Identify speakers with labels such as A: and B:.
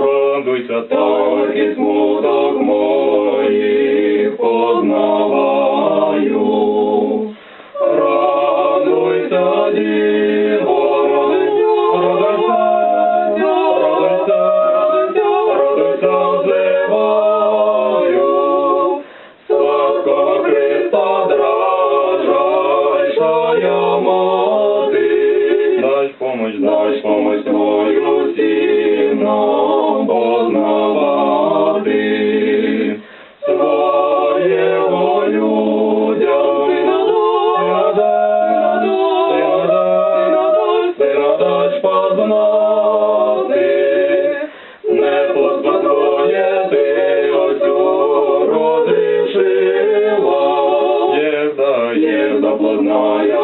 A: Радуйся, моїх познай. помощь дай помощь твою всім нам познавати. Своєго людям ти надай, ти надай, ти надач познати, не познає ти оцю родивши, є єзда познає.